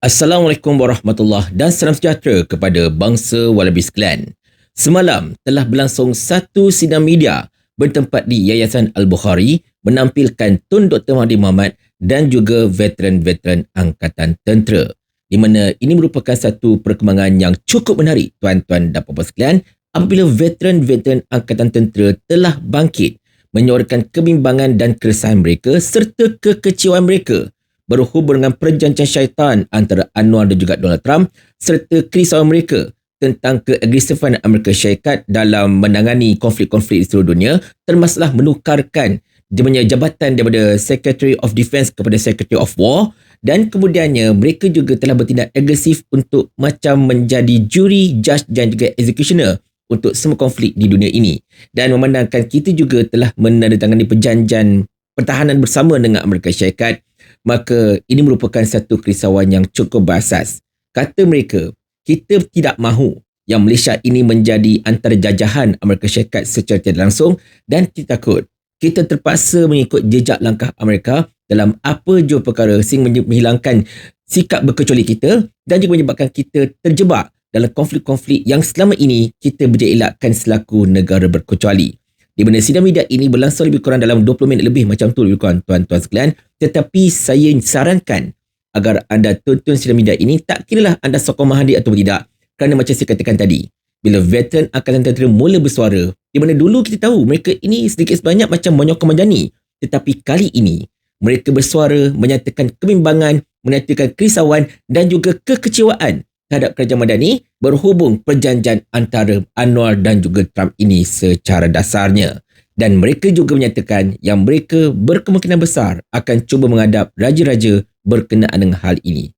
Assalamualaikum warahmatullahi dan salam sejahtera kepada bangsa Wallaby sekalian. Semalam telah berlangsung satu sidang media bertempat di Yayasan Al-Bukhari menampilkan Tun Dr. Mahathir Mohamad dan juga veteran-veteran Angkatan Tentera. Di mana ini merupakan satu perkembangan yang cukup menarik tuan-tuan dan puan sekalian apabila veteran-veteran Angkatan Tentera telah bangkit menyuarakan kebimbangan dan keresahan mereka serta kekecewaan mereka berhubung dengan perjanjian syaitan antara Anwar dan juga Donald Trump serta kerisauan mereka tentang keagresifan Amerika Syarikat dalam menangani konflik-konflik di seluruh dunia termasuklah menukarkan dia punya jabatan daripada Secretary of Defense kepada Secretary of War dan kemudiannya mereka juga telah bertindak agresif untuk macam menjadi juri, judge dan juga executioner untuk semua konflik di dunia ini. Dan memandangkan kita juga telah menandatangani perjanjian pertahanan bersama dengan Amerika Syarikat maka ini merupakan satu kerisauan yang cukup berasas. Kata mereka, kita tidak mahu yang Malaysia ini menjadi antara jajahan Amerika Syarikat secara tidak langsung dan kita takut kita terpaksa mengikut jejak langkah Amerika dalam apa jua perkara sehingga menghilangkan sikap berkecuali kita dan juga menyebabkan kita terjebak dalam konflik-konflik yang selama ini kita berjaya elakkan selaku negara berkecuali di mana sidang media ini berlangsung lebih kurang dalam 20 minit lebih macam tu lebih kurang tuan-tuan sekalian. Tetapi saya sarankan agar anda tonton sidang media ini tak kiralah anda sokong Mahathir atau tidak kerana macam saya katakan tadi bila veteran Angkatan Tentera mula bersuara di mana dulu kita tahu mereka ini sedikit sebanyak macam menyokong Manjani. Tetapi kali ini mereka bersuara menyatakan kebimbangan menyatakan kerisauan dan juga kekecewaan terhadap kerajaan Madani berhubung perjanjian antara Anwar dan juga Trump ini secara dasarnya. Dan mereka juga menyatakan yang mereka berkemungkinan besar akan cuba menghadap raja-raja berkenaan dengan hal ini.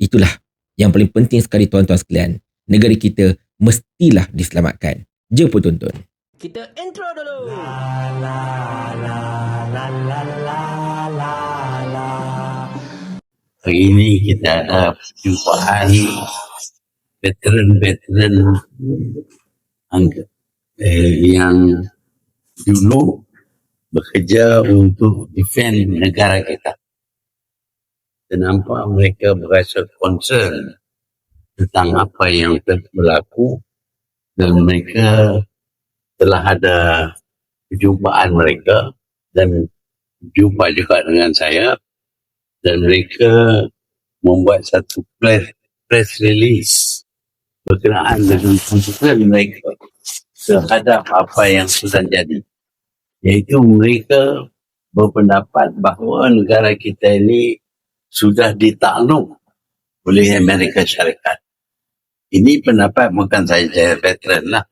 Itulah yang paling penting sekali tuan-tuan sekalian. Negara kita mestilah diselamatkan. Jumpa tonton. Kita intro dulu. La la la la la la la la. Hari ini kita ada perjumpaan veteran-veteran eh, yang dulu bekerja untuk defend negara kita. Dan nampak mereka berasa concern tentang apa yang berlaku dan mereka telah ada perjumpaan mereka dan jumpa juga dengan saya dan mereka membuat satu press, press release berkenaan dengan konstitusi mereka terhadap apa yang sudah jadi. Iaitu mereka berpendapat bahawa negara kita ini sudah ditakluk oleh Amerika Syarikat. Ini pendapat bukan saya veteran lah.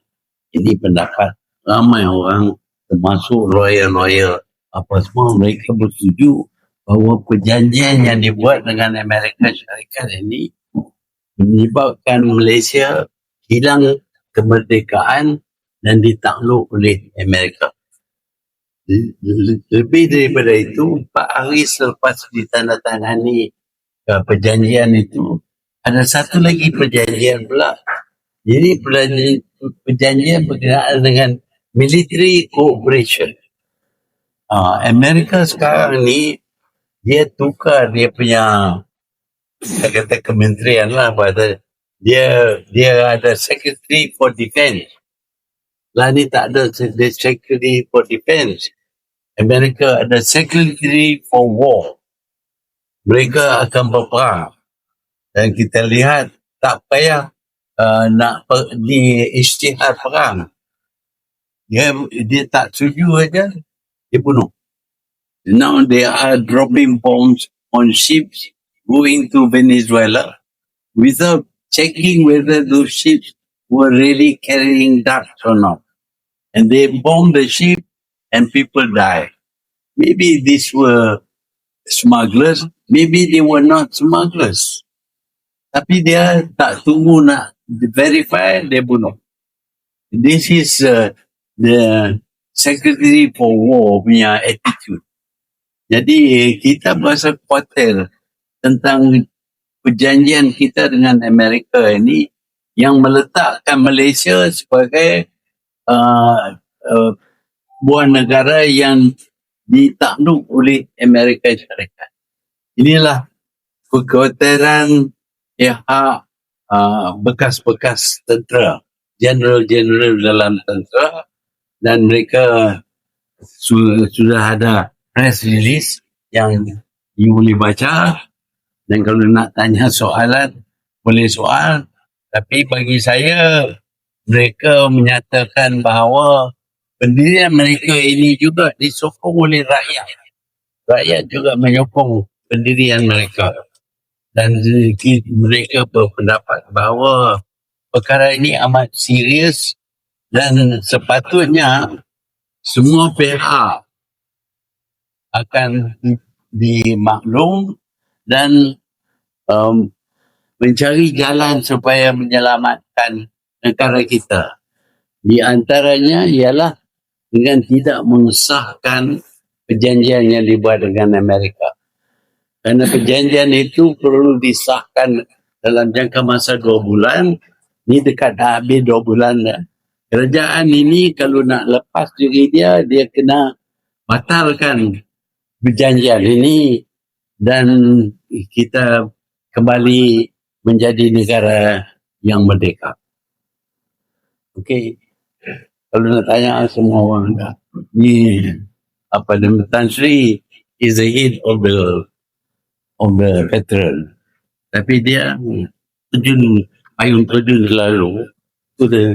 Ini pendapat ramai orang termasuk lawyer-lawyer apa semua mereka bersetuju bahawa perjanjian yang dibuat dengan Amerika Syarikat ini menyebabkan Malaysia hilang kemerdekaan dan ditakluk oleh Amerika. Lebih daripada itu, empat hari selepas ditandatangani uh, perjanjian itu, ada satu lagi perjanjian pula. Jadi perjanjian, berkenaan dengan military cooperation. Uh, Amerika sekarang ni, dia tukar dia punya saya kata kementerian lah pada dia dia ada secretary for defense lah ni tak ada secretary for defense Amerika ada secretary for war. Mereka akan berperang. Dan kita lihat tak payah uh, nak per, di isytihar perang. Dia dia tak setuju aja dia bunuh. Now they are dropping bombs on ships going to Venezuela without checking whether those ships were really carrying drugs or not. And they bombed the ship and people died. Maybe these were smugglers, maybe they were not smugglers. Tapi dia tak tunggu nak verify, dia bunuh. This is uh, the Secretary for War punya attitude. Jadi kita berasa khawatir tentang perjanjian kita dengan Amerika ini yang meletakkan Malaysia sebagai uh, uh, buah negara yang ditakluk oleh Amerika Syarikat. Inilah kekhawatiran pihak uh, bekas-bekas tentera, general-general dalam tentera dan mereka su- sudah ada press release yang you boleh baca dan kalau nak tanya soalan boleh soal. Tapi bagi saya mereka menyatakan bahawa pendirian mereka ini juga disokong oleh rakyat. Rakyat juga menyokong pendirian mereka. Dan mereka berpendapat bahawa perkara ini amat serius dan sepatutnya semua pihak akan dimaklum dan um, mencari jalan supaya menyelamatkan negara kita. Di antaranya ialah dengan tidak mengesahkan perjanjian yang dibuat dengan Amerika. Kerana perjanjian itu perlu disahkan dalam jangka masa dua bulan. Ini dekat dah habis dua bulan dah. Kerajaan ini kalau nak lepas diri dia, dia kena batalkan perjanjian ini dan kita kembali menjadi negara yang merdeka. Okey. Kalau nak tanya semua orang dah. Ni apa nama Tan Sri is the head of the of the veteran. Tapi dia terjun payung terjun selalu. Itu dia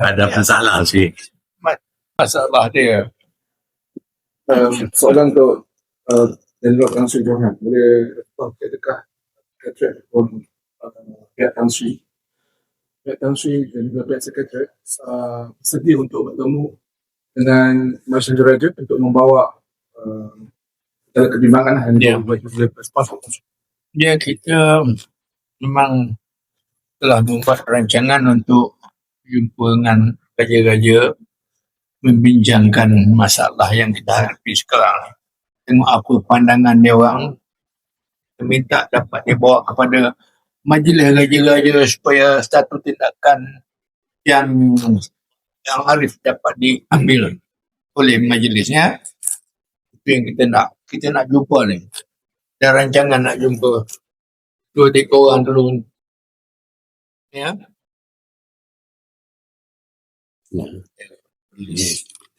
ada masalah sih. masalah dia. Um, soalan untuk uh, Tan Sri Johan. Boleh respon ke dekat ataupun uh, pihak Tan Sri. Pihak Tan Sri dan juga pihak Sekretariat uh, bersedia untuk bertemu dengan Messenger Raja untuk membawa uh, dalam kebimbangan yang Ya. boleh boleh. Ya kita memang telah membuat rancangan untuk jumpa dengan raja-raja membincangkan masalah yang kita hadapi sekarang. Tengok apa pandangan dia orang. Kita minta dapat dibawa kepada majlis raja-raja supaya satu tindakan yang yang arif dapat diambil oleh majlisnya. Itu yang kita nak. Kita nak jumpa ni. Dan rancangan nak jumpa dua tiga orang dulu. Ya.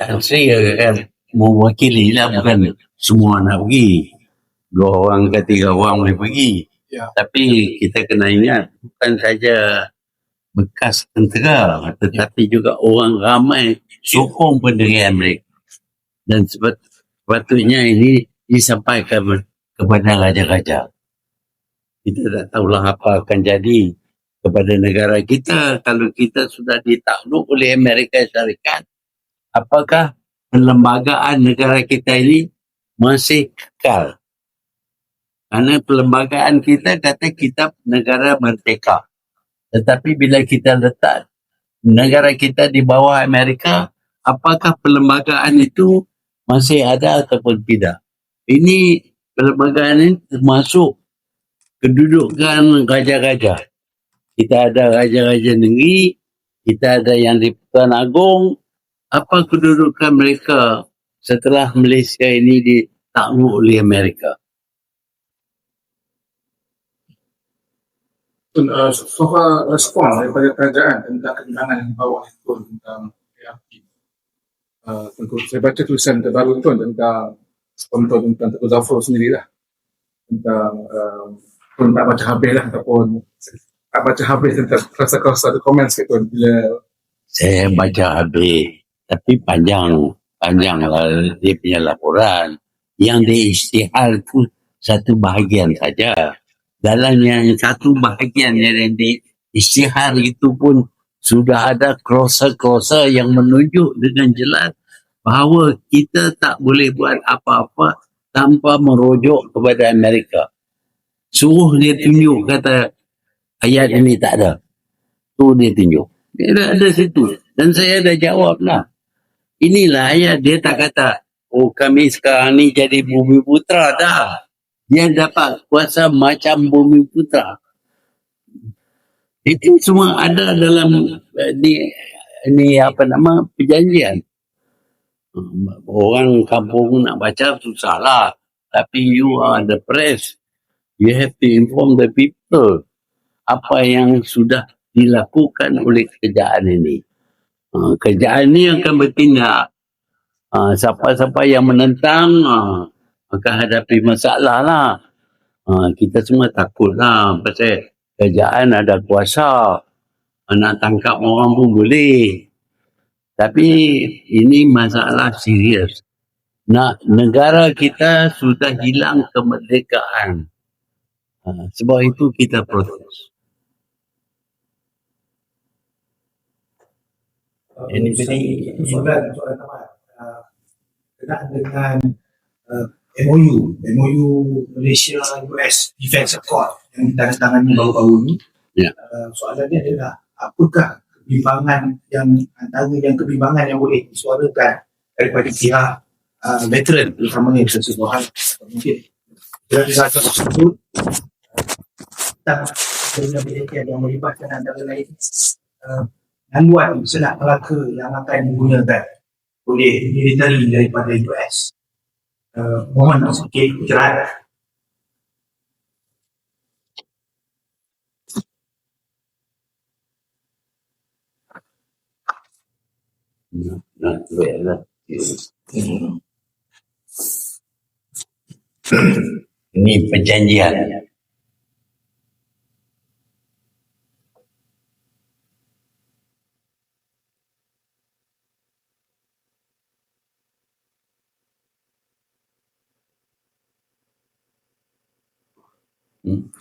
Tan Sri kan mewakili lah bukan semua nak pergi. Dua orang ke tiga orang boleh pergi. Ya. Tapi kita kena ingat bukan saja bekas tentera tetapi juga orang ramai sokong pendirian mereka. Dan sepat, sepatutnya ini disampaikan kepada raja-raja. Kita tak tahulah apa akan jadi kepada negara kita kalau kita sudah ditakluk oleh Amerika Syarikat apakah perlembagaan negara kita ini masih kekal kerana perlembagaan kita kata kita negara merdeka. Tetapi bila kita letak negara kita di bawah Amerika apakah perlembagaan itu masih ada ataupun tidak? Ini perlembagaan ini termasuk kedudukan raja-raja. Kita ada raja-raja negeri, kita ada yang di Pertuan Agong. Apa kedudukan mereka setelah Malaysia ini ditakluk oleh Amerika? Uh, so far respon daripada kerajaan tentang kebimbangan yang dibawa itu tentang PRP. Uh, tentu saya baca tulisan terbaru tu tentang untuk tentang Tengku Zafrul sendirilah tentang uh, pun tak baca habis lah ataupun tak baca habis tentang kerasa-kerasa ada komen sikit tu bila Saya baca habis. Tapi panjang. Panjang lah dia punya laporan. Yang diisytihar itu satu bahagian saja. Dalam yang satu bahagian yang diisytihar itu pun sudah ada klausa-klausa yang menunjuk dengan jelas bahawa kita tak boleh buat apa-apa tanpa merujuk kepada Amerika. Suruh dia tunjuk kata ayat ini tak ada. Tu dia tunjuk. Dia ada situ. Dan saya dah jawab lah. Inilah ayat dia tak kata, oh kami sekarang ni jadi bumi putra dah. Dia dapat kuasa macam bumi putra. Itu semua ada dalam eh, ni, ni apa nama perjanjian. Orang kampung nak baca susah lah. Tapi you are the press. You have to inform the people. apa yang sudah dilakukan oleh kerajaan ini. Uh, kerajaan ini akan bertindak. Uh, siapa-siapa yang menentang uh, akan hadapi masalah lah. Uh, kita semua takut lah pasal kerajaan ada kuasa. Nak tangkap orang pun boleh. Tapi ini masalah serius. Nak negara kita sudah hilang kemerdekaan. Uh, sebab itu kita protes. Ini Ini soalan soalan. Uh, berkenaan dengan uh, MOU, MOU Malaysia US Defence Accord yang ditandatangani baru-baru ini. Ya. Uh, soalannya adalah apakah kebimbangan yang antara yang kebimbangan yang boleh disuarakan daripada pihak uh, veteran terutamanya sesebuahan mungkin bila disahkan tersebut tentang penelitian yang melibatkan antara lain uh, gangguan senak Melaka yang akan digunakan oleh militeri daripada US. Uh, mohon nak, nak duit lah. Ini perjanjian. Hmm.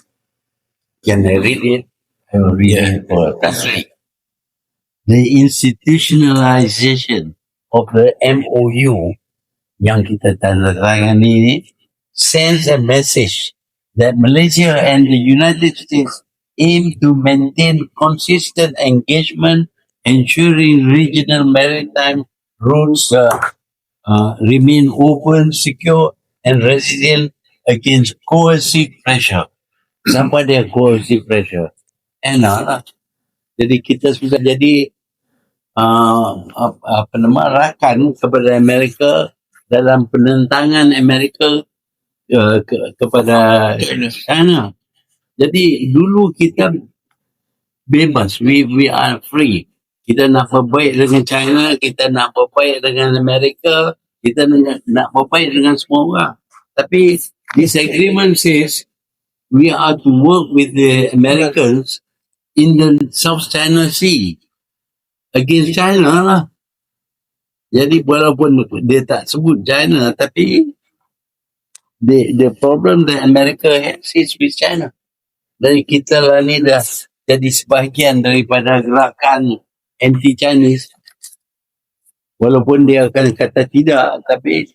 Can I read it? I will read it for translate. The institutionalization of the MOU yang kita tanda tangan ini sends a message that Malaysia and the United States aim to maintain consistent engagement, ensuring regional maritime routes uh, uh, remain open, secure, and resilient against coercive pressure. Sampai dia coercive pressure. Enak lah. Jadi kita sudah jadi uh, apa, nama rakan kepada Amerika dalam penentangan Amerika uh, ke, kepada China. Jadi dulu kita bebas, we we are free. Kita nak berbaik dengan China, kita nak berbaik dengan Amerika, kita nak, nak berbaik dengan semua orang. Tapi this agreement says we are to work with the Americans in the South China Sea against China lah. Jadi walaupun dia tak sebut China tapi the the problem that America has is with China. Dan kita lah ni dah jadi sebahagian daripada gerakan anti-Chinese. Walaupun dia akan kata tidak tapi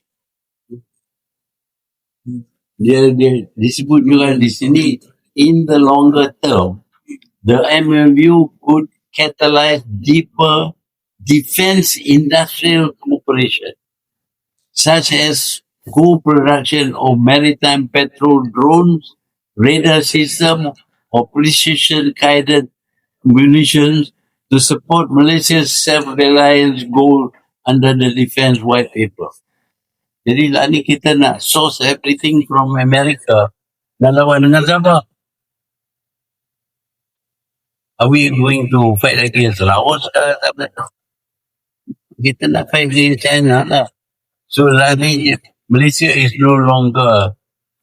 dia, dia disebut juga di sini in the longer term the MOU could catalyze deeper defense industrial cooperation, such as co-production of maritime patrol drones, radar system, or precision-guided munitions to support Malaysia's self-reliance goal under the Defense White Paper. Jadi lah ni kita nak source everything from America. Nak lawan dengan siapa? Are we going to fight against Laos betul. Kita nak fight against China lah. So lah ni Malaysia is no longer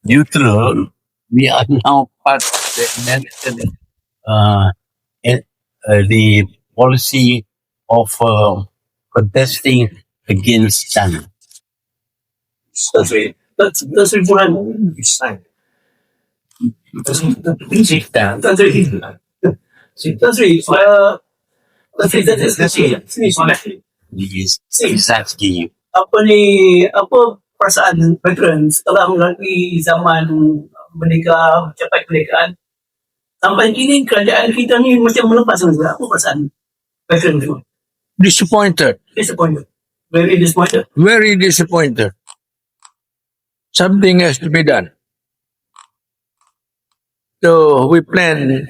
neutral. We are now part of the American uh, eh, uh, the policy of uh, contesting against China. 但是但但是不然比赛，但是但是但但这里但是呃，但是这这是是是你说的， He is he's asking you. apa ni apa perasaan veteran setelah melalui zaman merdeka mencapai kemerdekaan sampai kini kerajaan kita ni macam melepas juga apa perasaan veteran tu Disappointed. disappointed very disappointed Very disappointed. Something has to be done. So we plan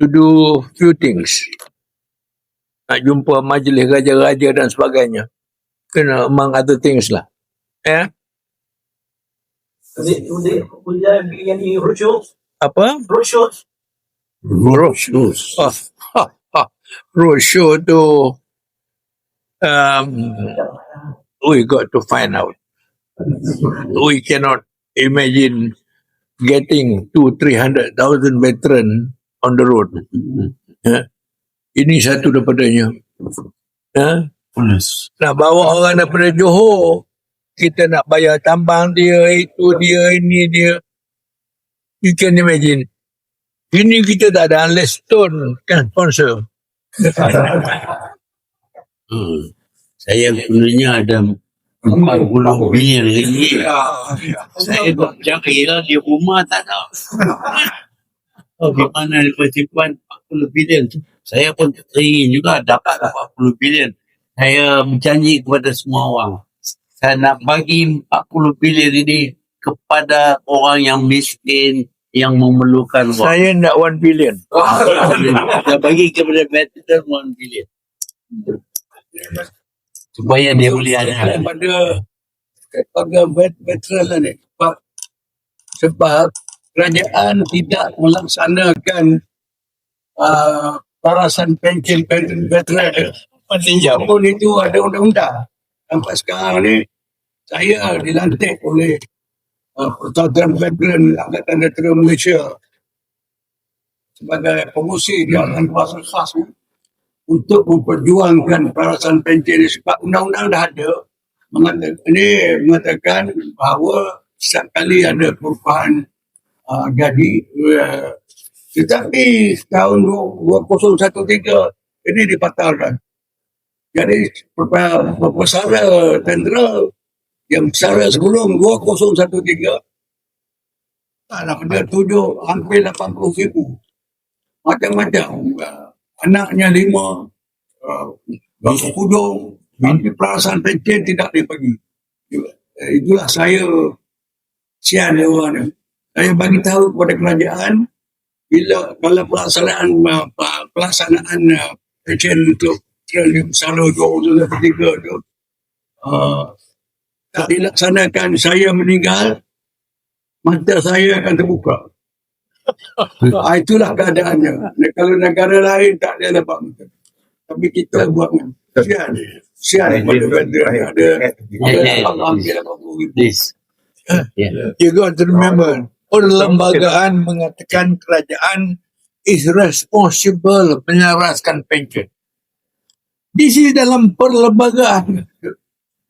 to do few things. Nak jumpa majlis raja-raja dan sebagainya. Kena among other things lah. Ya. Roadshow Apa? roadshow Roadshow. Oh, ha, ha. roadshow tu um, we got to find out. We cannot imagine getting two, three hundred thousand veteran on the road. Ya. Ini satu daripadanya. Ya. Polis. Nak bawa orang daripada Johor, kita nak bayar tambang dia, itu dia, ini dia. You can imagine. Ini kita tak ada unless Stone kan sponsor. Hmm. Saya sebenarnya ada 40 bilion ringgit. Saya buat cari lah di rumah tak ada. Oh, di mana di persiapan 40 bilion tu. Saya pun teringin juga dapat 40 bilion. Saya berjanji kepada semua orang. Saya nak bagi 40 bilion ini kepada orang yang miskin, yang memerlukan wang. Saya nak 1 billion. Saya bagi kepada veteran 1 bilion. Supaya dia boleh ada. Kepada vet- veteran lah ni. Sebab, sebab kerajaan tidak melaksanakan uh, parasan pencen veteran pun itu ada undang-undang. Sampai sekarang ni saya dilantik oleh uh, Persatuan Veteran Angkatan Veteran Malaysia sebagai pengusi di Angkatan Kuasa Khas ni untuk memperjuangkan parasan pencen ni. Sebab undang-undang dah ada mengatakan, ini mengatakan bahawa setiap kali ada perubahan uh, gaji uh, tetapi tahun 2013 ini dibatalkan. Jadi pesara tentera yang pesara sebelum 2013 tak nak dia tujuh hampir 80 ribu. Macam-macam uh, anaknya lima uh, bangsa hudung tapi perasaan pencen tidak dibagi Eh, itulah saya sian dia orang ni. Saya bagi tahu kepada kerajaan bila kalau pelaksanaan uh, pelaksanaan pencen untuk triliun besar 2023 tu uh, tak dilaksanakan saya meninggal mata saya akan terbuka Ah, itulah keadaannya. Kalau negara lain tak ada dapat macam tu. Tapi kita buat macam. Sian. Sian pada benda yang ada. Ada hampir 80 ribu. This. Yeah. You got to remember, perlembagaan mengatakan kerajaan is responsible menyelaraskan pension. This is dalam perlembagaan.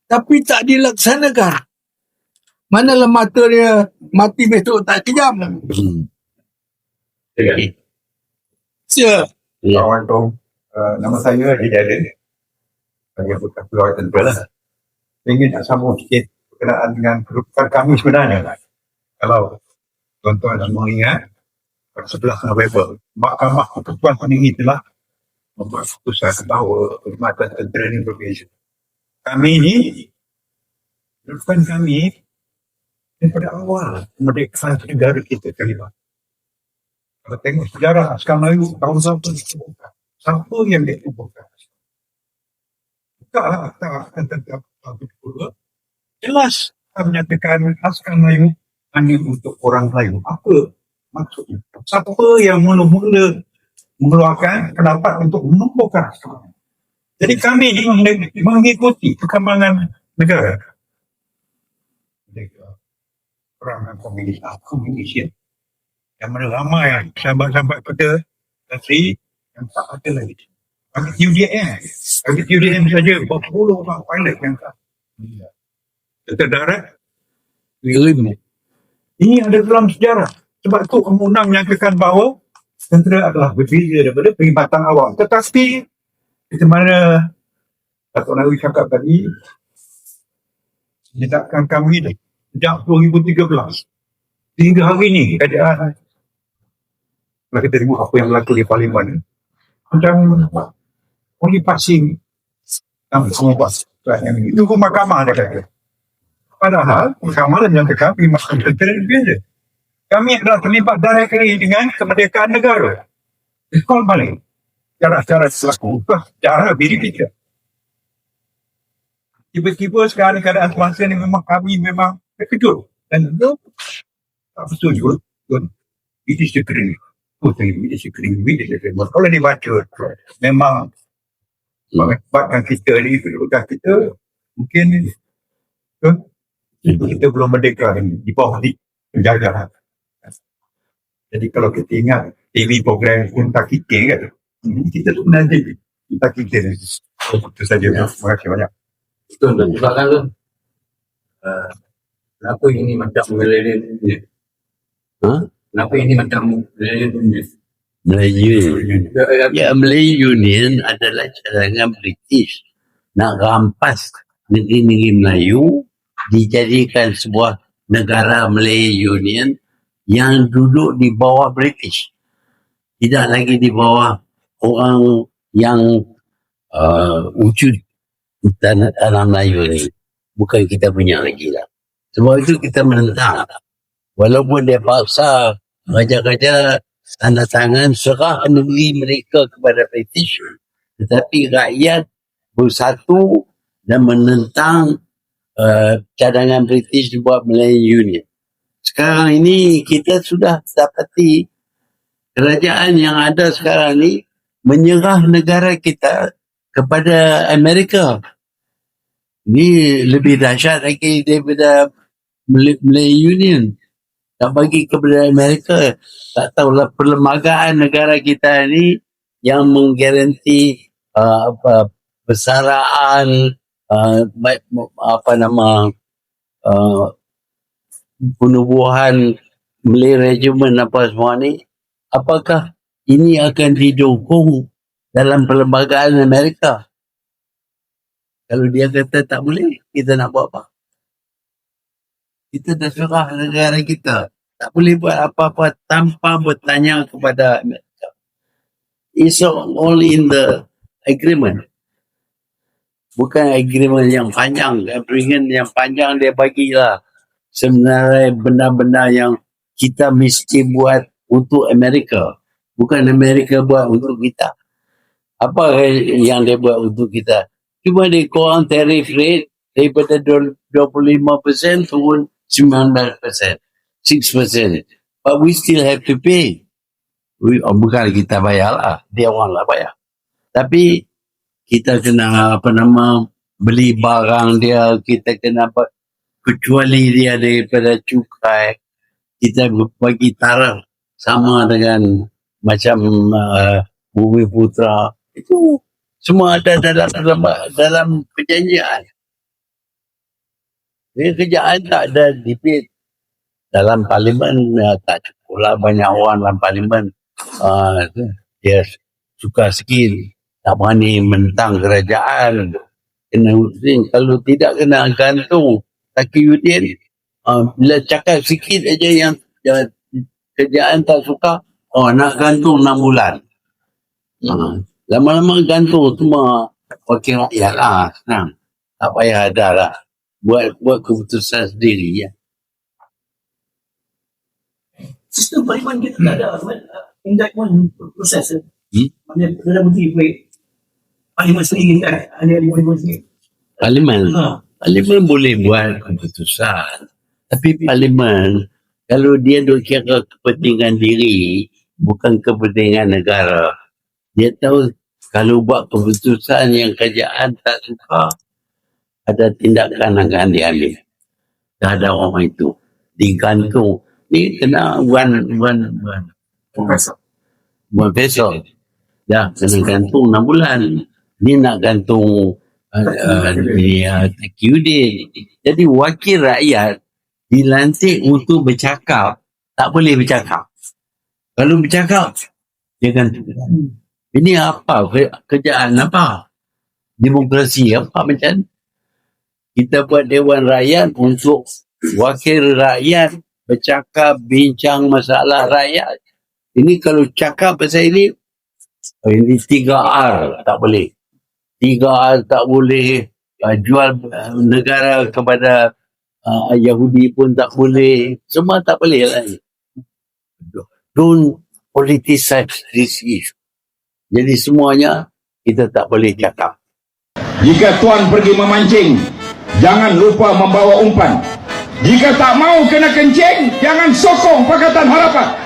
Tapi tak dilaksanakan. Manalah mata dia mati besok tak kejam. Hmm. Ya. Yeah. kawan tu uh, nama saya Haji Jalil saya bukan pegawai tentera lah saya ingin nak sambung sikit berkenaan dengan kedudukan kami sebenarnya kalau tuan-tuan semua ingat pada 11 November Mahkamah Ketua Tinggi telah membuat keputusan bahawa perkhidmatan tentera ini berbeza kami ni kedudukan kami daripada awal kemerdekaan negara kita terlibat tengok sejarah askar Melayu tahun dikumpulkan. Siapa yang dikumpulkan? Buka lah akta akan kedua. Jelas kita menyatakan askar Melayu hanya untuk orang Melayu. Apa maksudnya? Siapa yang mula-mula mengeluarkan pendapat untuk Melayu? Jadi kami mengikuti perkembangan negara. Perangan komunis, komunis ya yang mana ramai sahabat-sahabat kita Nasri yang tak ada lagi. Bagi UDM, bagi UDM saja berpuluh orang pilot yang tak. Tentera darat, Wirim. ini ada dalam sejarah. Sebab itu undang menyatakan bahawa tentera adalah berbeza daripada perkhidmatan awam. Tetapi, di mana Datuk Nawi cakap tadi, tindakan kami sejak 2013 hingga hari ini keadaan kalau kita tengok apa yang berlaku di parlimen. Macam only passing. Semua buat ini. itu pun mahkamah dia kata. Padahal mahkamah dan yang perkhidmatan tentera berbeza kami adalah terlibat directly dengan kemerdekaan negara. Recall balik. Cara-cara selaku. Cara diri kita. Tiba-tiba sekarang keadaan semasa ni memang kami memang terkejut. Dan itu tak betul juga. Tuan. it is the dream aku terima dia terima dia terima kalau dia baca memang mengakibatkan kita ni kedudukan kita mungkin ke, kita belum merdeka ni di bawah ni penjaga jadi kalau kita ingat TV program Unta Kita kan kita tu TV Unta Kita ni itu saja terima kasih banyak Betul, betul. Soalan tu. Uh, kenapa ini macam millennial dunia? Ha? Kenapa ini macam millennial dunia? Melayu. Ya, ya, Ya, Melayu Union adalah cadangan British nak rampas negeri-negeri Melayu dijadikan sebuah negara Melayu Union yang duduk di bawah British. Tidak lagi di bawah orang yang uh, wujud tanah, tanah Melayu ni. Bukan kita punya lagi lah. Sebab itu kita menentang. Walaupun dia paksa raja-raja tanda tangan serah negeri mereka kepada British tetapi rakyat bersatu dan menentang uh, cadangan British buat Melayu Union. Sekarang ini kita sudah dapati kerajaan yang ada sekarang ni menyerah negara kita kepada Amerika. Ini lebih dahsyat lagi daripada Malay Union. Tak bagi kepada Amerika. Tak tahulah perlembagaan negara kita ni yang menggaranti uh, apa persaraan uh, apa nama uh, penubuhan Malay Regiment apa semua ni apakah ini akan didukung dalam perlembagaan Amerika kalau dia kata tak boleh kita nak buat apa kita dah serah negara kita tak boleh buat apa-apa tanpa bertanya kepada Amerika it's all in the agreement. Bukan agreement yang panjang agreement yang panjang dia bagilah sebenarnya benda-benda yang kita mesti buat untuk Amerika. Bukan Amerika buat untuk kita. Apa yang dia buat untuk kita? Cuma dia kurang tarif rate daripada 25% turun 19% 6% but we still have to pay. We, oh, bukan kita bayar lah. Dia orang lah bayar. Tapi kita kena apa nama beli barang dia. Kita kena apa kecuali dia daripada cukai kita bagi taraf sama dengan macam uh, Bumi Putra. Itu semua ada dalam dalam dalam perjanjian. Jadi kerjaan tak ada debate dalam parlimen uh, tak cukup lah. Banyak orang dalam parlimen uh, dia suka skill tak berani mentang kerajaan. Kena using kalau tidak kena gantung Takiyuddin uh, bila cakap sikit aja yang, yang kerjaan tak suka oh nak gantung 6 bulan. Uh, lama-lama gantung semua wakil rakyat lah senang. Tak payah ada lah. Buat buat keputusan sendiri ya. Sistem parlimen kita tak ada uh, indictment proses. Hmm? Mana Perdana Menteri boleh parlimen sendiri kan? Ada parlimen sendiri. parlimen Ha. Parlimen boleh buat keputusan. Tapi parlimen, kalau dia duk kira kepentingan diri, bukan kepentingan negara, dia tahu kalau buat keputusan yang kerajaan tak suka, ada tindakan akan diambil. Tak ada orang itu. Digantung. Ni kena one, one, one. Buat besok. Dah, kena gantung 6 bulan. Ni nak gantung uh, uh, ni, uh. Jadi wakil rakyat dilantik untuk bercakap, tak boleh bercakap. Kalau bercakap, dia gantung. Ini apa? Ke- Kerjaan apa? Demokrasi apa macam? Kita buat Dewan Rakyat untuk wakil rakyat bercakap, bincang masalah rakyat. Ini kalau cakap pasal ini, oh, ini 3R tak boleh. 3R tak boleh. Uh, jual negara kepada uh, Yahudi pun tak boleh. Semua tak boleh lah. Don't politicize this issue. Jadi semuanya kita tak boleh cakap. Jika tuan pergi memancing, jangan lupa membawa umpan. Jika tak mau kena kencing, jangan sokong Pakatan Harapan.